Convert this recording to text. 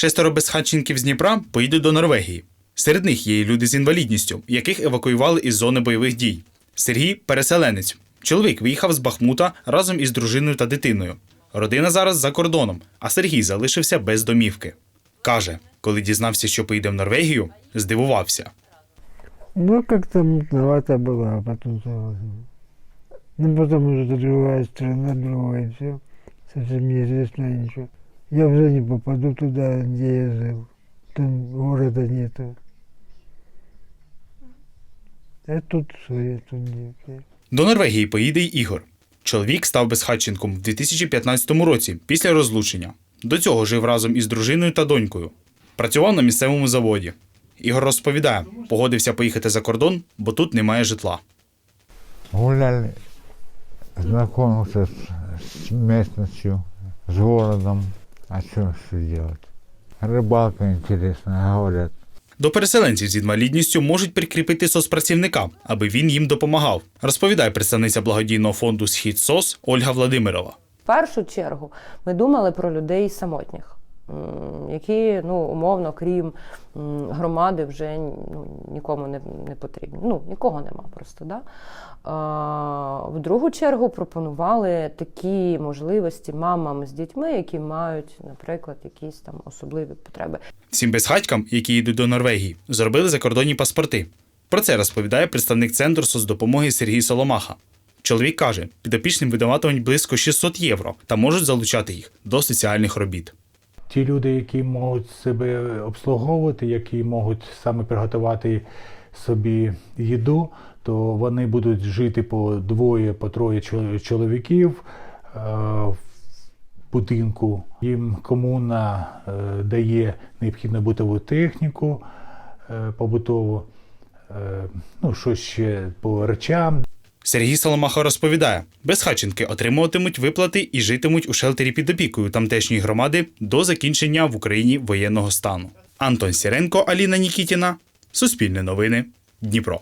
Шестеро безхатченків з Дніпра поїдуть до Норвегії. Серед них є і люди з інвалідністю, яких евакуювали із зони бойових дій. Сергій переселенець. Чоловік виїхав з Бахмута разом із дружиною та дитиною. Родина зараз за кордоном, а Сергій залишився без домівки. Каже, коли дізнався, що поїде в Норвегію, здивувався. Ну, как-то мутновато было, а потом согласен. Ну, потому что другая страна, другое все. Совсем неизвестно ничего. Я уже не попаду туда, где я жил. Там города нету. А тут свое, тут нет. До Норвегії поїде й Ігор. Чоловік став безхатченком в 2015 році після розлучення. До цього жив разом із дружиною та донькою. Працював на місцевому заводі. Ігор розповідає, погодився поїхати за кордон, бо тут немає житла. Гуляли, знакомился с, с местностью, с городом. А что, что делать? Рыбалка интересная, говорят. До переселенців з інвалідністю можуть прикріпити соцпрацівника, аби він їм допомагав, розповідає представниця благодійного фонду Схід СОС Ольга Владимирова. В першу чергу ми думали про людей самотніх, які ну умовно, крім громади, вже ну, нікому не, не потрібні. Ну нікого нема просто. Да? В другу чергу пропонували такі можливості мамам з дітьми, які мають, наприклад, якісь там особливі потреби. Всім безхатькам, які йдуть до Норвегії, зробили закордонні паспорти. Про це розповідає представник центру соцдопомоги Сергій Соломаха. Чоловік каже, підопічним видаватимуть близько 600 євро та можуть залучати їх до соціальних робіт. Ті люди, які можуть себе обслуговувати, які можуть саме приготувати собі їду, то вони будуть жити по двоє, по троє чол- чоловіків е, в будинку. Їм комуна е, дає необхідну битову техніку е, побутову, ну, щось ще по речам, Сергій Соломаха розповідає, безхатченки отримуватимуть виплати і житимуть у шелтері під опікою тамтешньої громади до закінчення в Україні воєнного стану. Антон Сіренко, Аліна Нікітіна, Суспільне новини, Дніпро.